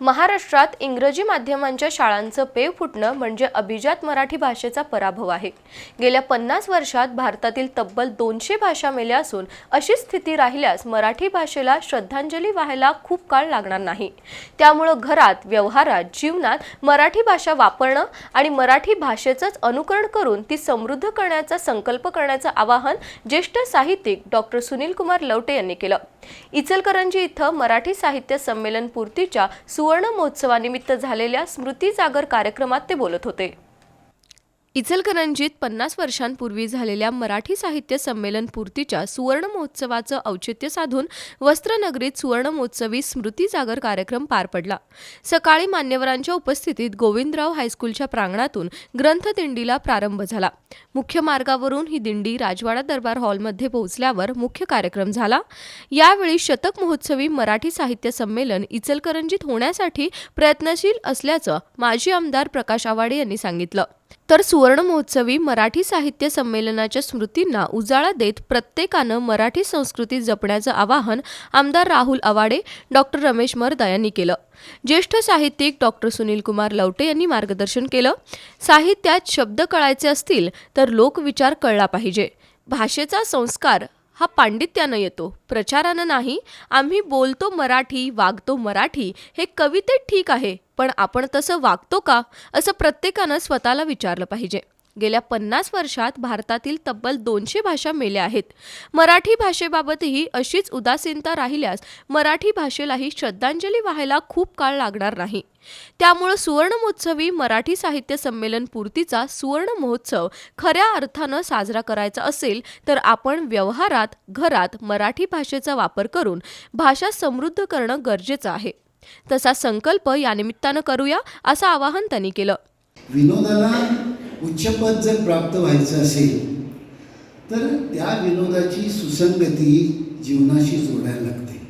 महाराष्ट्रात इंग्रजी माध्यमांच्या शाळांचं पेव फुटणं म्हणजे अभिजात मराठी भाषेचा पराभव आहे. गेल्या पन्नास वर्षात भारतातील तब्बल दोनशे भाषा मेल्या असून अशी स्थिती राहिल्यास मराठी भाषेला श्रद्धांजली व्हायला खूप काळ लागणार नाही. त्यामुळं घरात व्यवहारात जीवनात मराठी भाषा वापरणं आणि मराठी भाषेचंच अनुकरण करून ती समृद्ध करण्याचा संकल्प करण्याचं आवाहन ज्येष्ठ साहित्यिक डॉक्टर सुनील कुमार लवटे यांनी केलं. इचलकरंजी इथं मराठी साहित्य संमेलन पूर्तीच्या सुवर्ण महोत्सवानिमित्त झालेल्या स्मृती जागर कार्यक्रमात ते बोलत होते. इचलकरंजीत पन्नास वर्षांपूर्वी झालेल्या मराठी साहित्य संमेलन पूर्तीच्या सुवर्ण महोत्सवाचं औचित्य साधून वस्त्रनगरीत सुवर्ण महोत्सवी स्मृती जागर कार्यक्रम पार पडला. सकाळी मान्यवरांच्या उपस्थितीत गोविंदराव हायस्कूलच्या प्रांगणातून ग्रंथदिंडीला प्रारंभ झाला. मुख्य मार्गावरून ही दिंडी राजवाडा दरबार हॉलमध्ये पोहोचल्यावर मुख्य कार्यक्रम झाला. यावेळी शतक महोत्सवी मराठी साहित्य संमेलन इचलकरंजीत होण्यासाठी प्रयत्नशील असल्याचं माजी आमदार प्रकाश आवाडे यांनी सांगितलं. तर सुवर्णमहोत्सवी मराठी साहित्य संमेलनाच्या स्मृतींना उजाळा देत प्रत्येकानं मराठी संस्कृती जपण्याचं आवाहन आमदार राहुल आवाडे डॉक्टर रमेश मर्दा यांनी केलं. ज्येष्ठ साहित्यिक डॉक्टर सुनील कुमार लवटे यांनी मार्गदर्शन केलं. साहित्यात शब्द कळायचे असतील तर लोकविचार कळला पाहिजे. भाषेचा संस्कार हा पांडित्यानं येतो. प्रचारानं नाही आम्ही बोलतो मराठी वागतो मराठी हे कवितेत ठीक आहे पण आपण तसं वागतो का? असं प्रत्येकानं स्वतःला विचारलं पाहिजे. गेल्या पन्नास वर्षात भारतातील तब्बल दोनशे भाषा मेल्या आहेत. मराठी भाषेबाबतही अशीच उदासीनता राहिल्यास मराठी भाषेलाही श्रद्धांजली व्हायला खूप काळ लागणार नाही. त्यामुळं सुवर्णमहोत्सवी मराठी साहित्य संमेलन पूर्तीचा सुवर्ण महोत्सव खऱ्या अर्थानं साजरा करायचा असेल तर आपण व्यवहारात घरात मराठी भाषेचा वापर करून भाषा समृद्ध करणं गरजेचं आहे. तसा संकल्प या निमित्तानं करूया असं आवाहन त्यांनी केलं. विनोदाला उच्चपद जर प्राप्त व्हायचं असेल तर त्या विनोदाची सुसंगती जीवनाशी जोडायला लागते.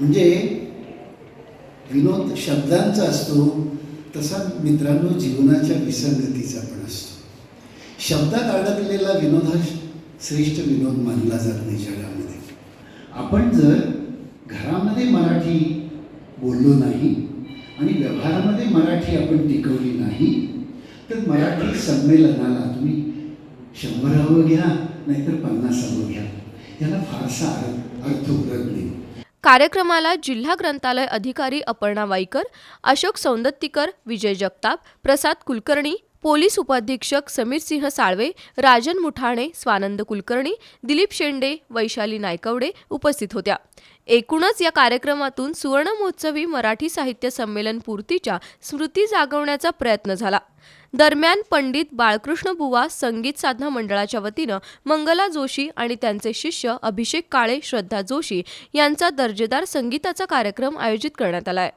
म्हणजे विनोद शब्दांचा असतो तसा मित्रांनो जीवनाच्या विसंगतीचा पण असतो. शब्दात अडकलेला विनोद हा श्रेष्ठ विनोद मानला जात नाही जगामध्ये. आपण जर घरामध्ये मराठी बोललो नाही आणि व्यवहारामध्ये मराठी आपण टिकवली तर मराठी संमेलनाला तुम्ही शंभरावं घ्या नाहीतर पन्नासावं घ्या. याला फारसा अर्थ उरत नाही. कार्यक्रमाला जिल्हा ग्रंथालय अधिकारी अपर्णा वाईकर अशोक सौंदत्तीकर विजय जगताप प्रसाद कुलकर्णी पोलीस उपाधीक्षक समीर सिंह साळवे राजन मुठाणे स्वानंद कुलकर्णी दिलीप शेंडे वैशाली नायकवडे उपस्थित होत्या. एकूणच या कार्यक्रमातून सुवर्ण महोत्सवी मराठी साहित्य संमेलन पूर्तीच्या स्मृती जागवण्याचा प्रयत्न झाला. दरम्यान पंडित बाळकृष्ण बुवा संगीत साधना मंडळाच्या वतीनं मंगला जोशी आणि त्यांचे शिष्य अभिषेक काळे श्रद्धा जोशी यांचा दर्जेदार संगीताचा कार्यक्रम आयोजित करण्यात आला आहे.